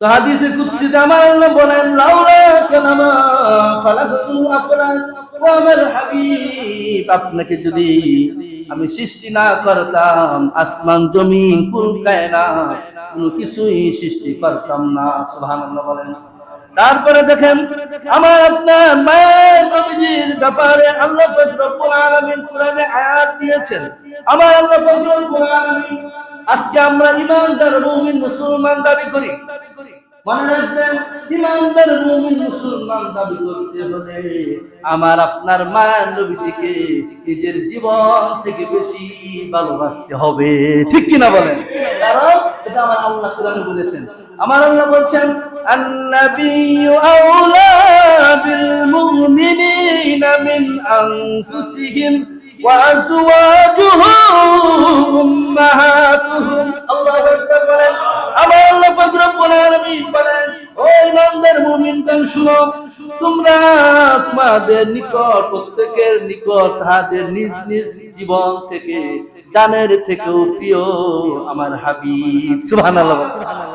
তো কুদসিতে আমার আল্লাহ বলেন, লাউলা আমার হাবিব। আপনাকে যদি আমি সৃষ্টি না করতাম, আসমান, জমিন, কুল কোনো কিছুই সৃষ্টি করতাম না। সুবহানাল্লাহ বলেন। তারপরে দেখেন, আমার আপনার মায়ের নবীজির ব্যাপারে আল্লাহ রব্বুল আলামিন কোরআনে আয়াত দিয়েছেন। আমার আল্লাহ রব্বুল আলামিন, আজকে আমরা ইমানদার মুমিন, মুসলমান দাবি করি। মনে রাখবেন ইমানদার দাবি করতে হলে আমার আপনার মা নবীজিকে নিজের জীবন থেকে বেশি ভালোবাসতে হবে। ঠিক কিনা বলেন? কারণ এটা আমার আল্লাহ কোরআনে বলেছেন। আমার আল্লাহ বলছেন, আন্নাবিয়্যু আউলা বিল মুমিনিনা মিন আনফুসিহিম। আমার বলে তোমাদের নিজ নিজ জীবন থেকে, জানের থেকেও প্রিয় আমার হাবিব।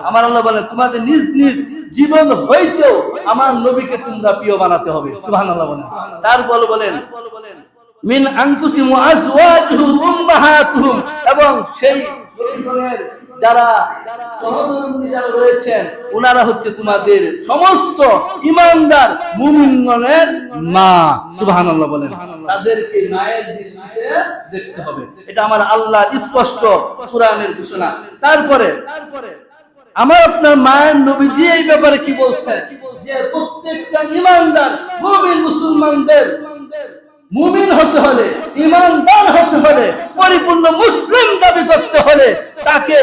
আমার আল্লাহ বলেন, তোমাদের নিজ নিজ জীবন হইতেও আমার নবীকে তোমরা প্রিয় বানাতে হবে। সুবহানাল্লাহ বলেন। বল বলেন মিন আজওয়াজুহুম উম্মাহাতুহুম। এবং সেই যারা সহধর্মী যারা রয়েছেন ওনারা হচ্ছে তোমাদের সমস্ত মুমিনগণের মা। সুবহানাল্লাহ বলেন। তাদেরকে মায়ের দৃষ্টিতে দেখতে হবে। এটা আমার আল্লাহ স্পষ্ট কোরআনের ঘোষণা। তারপরে আমার আপনার মায়ের নবীজি এই ব্যাপারে কি বলছেন? যে প্রত্যেকটা ইমানদার মুমিন মুসলমানদের মুমিন হতে হলে ইমানদার হতে হলে, পরিপূর্ণ মুসলিম দাবি করতে হলে তাকে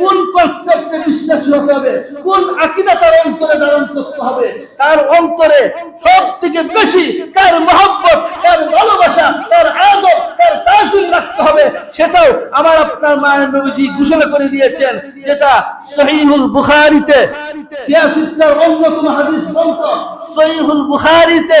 কোন কনসেপ্টে বিশ্বাসী হতে হবে? কোন আকিদা তার অন্তরে ধারণ করতে হবে? তার অন্তরে সব থেকে বেশি তার মহব্বত তার ভালোবাসা তার আদব তার তাজিম রাখতে হবে? সেটাও আমার আপনার মায়ের নবীজি ঘোষণা করে দিয়েছেন, যেটা সহিহুল বুখারীতে। সিয়াসিত্তার অন্যতম হাদিস গ্রন্থ। সহিহুল বুখারীতে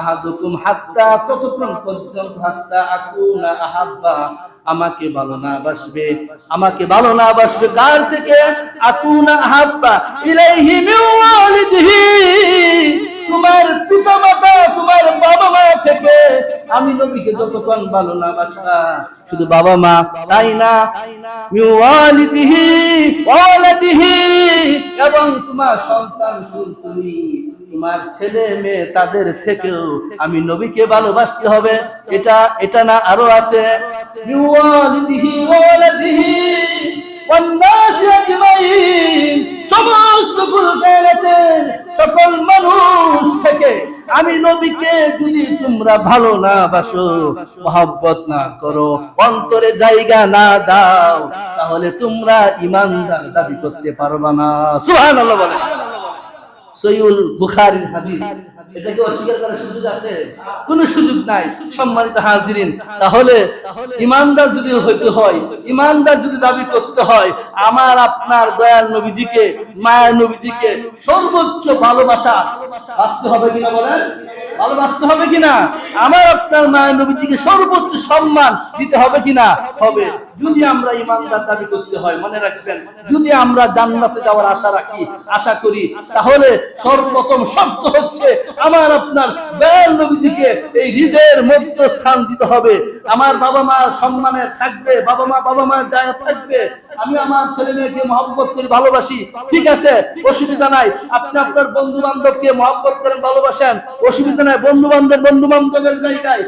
আহাদুকুম হাত্তা, ততক্ষণ পর্যন্ত হাত্তা আকুনা আহাব্বা। আমাকে ভালো না বাসবে, আমাকে ভালো না বাসবে কার থেকে? আকুনা আহাব্বা, ইলাইহি তোমার পিতা মাতা তোমার বাবা মা থেকে আমি নবীকে যতক্ষণ ভালো না বাসা শুধু বাবা মা তাই না? এবং তোমার সন্তান সন্তানি তোমার ছেলে মেয়ে তাদের থেকেও আমি নবীকে ভালোবাসতে হবে। এটা এটা না আরও আছে। যদি তোমরা ভালো না বাসো না করো, অন্তরে জায়গা না দাও, তাহলে তোমরা ইমানদার দাবি করতে পারবা না। সুবহানাল্লাহ বলে। সৈয়ুল বুখারীর হাদিস। এটাকে অস্বীকার করার সুযোগ আছে? কোন সুযোগ নাই। সম্মানিত হাজিরিন, তাহলে ইমানদার যদি হইতে হয়, ইমানদার যদি দাবি করতে হয়, আমার, আপনার দয়াল নবীজিকে, মায়ের নবীজিকে সর্বোচ্চ ভালোবাসা বাঁচতে হবে কিনা বলেন? ভালোবাসতে হবে কিনা? আমার, আপনার মায়ের নবীজিকে সর্বোচ্চ সম্মান দিতে হবে কিনা? হবে। যদি আমরা ইমানদার দাবি করতে হয় মনে রাখবেন যদি আমরা জান্নাতে যাওয়ার আশা রাখি আশা করি তাহলে সর্বপ্রথম শব্দ হচ্ছে আমার আপনার আমার বাবা মার সম্মানের থাকবে, বাবা মা, বাবা মার থাকবে। আমি আমার ছেলে মেয়েকে মহব্বত করি ভালোবাসি। ঠিক আছে, অসুবিধা নাই। আপনি আপনার বন্ধু বান্ধবকে মহব্বত করেন, ভালোবাসেন। অসুবিধা নাই বন্ধু বান্ধব বন্ধু বান্ধবের জায়গায়,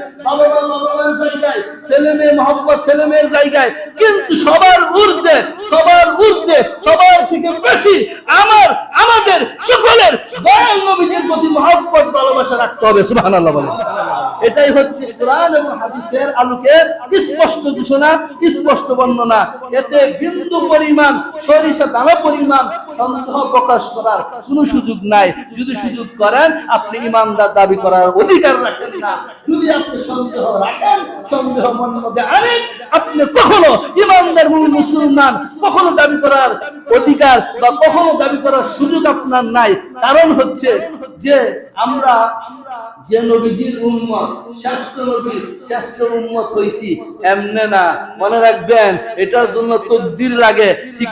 ছেলে মেয়ে মহব্বত, ছেলে মেয়ের জায়গায়। কিন্তু সবার ঊর্ধ্বে সবার ঊর্ধ্বে, সবার থেকে বেশি আমার, আমাদের সকলের প্রতি মহব্বত, ভালোবাসা রাখতে হবে। সুবহানাল্লাহ বলেন এটাই হচ্ছে কোরআন এবং হাদিসের আলোকে স্পষ্ট ঘোষণা, স্পষ্ট বর্ণনা। এতে বিন্দু পরিমাণ, সরিষা দানা পরিমাণ সন্দেহ প্রকাশ করার কোনো সুযোগ নাই। যদি সুযোগ করেন, আপনি ইমানদার দাবি করার অধিকার রাখেন না। যদি আপনি সন্দেহ রাখেন, সন্দেহ মনের মধ্যে আনেন আপনি কখনো ইমানদার মূল মুসলমান কখনো দাবি করার অধিকার বা কখনো দাবি করার সুযোগ আপনার নাই। কারণ হচ্ছে যে আমরা যে নবীজির উম্মত, শ্রেষ্ঠ নবীর শ্রেষ্ঠ উম্মত হইছি, এমনে না। মনে রাখবেন, এটার জন্য তকদির লাগে। ঠিক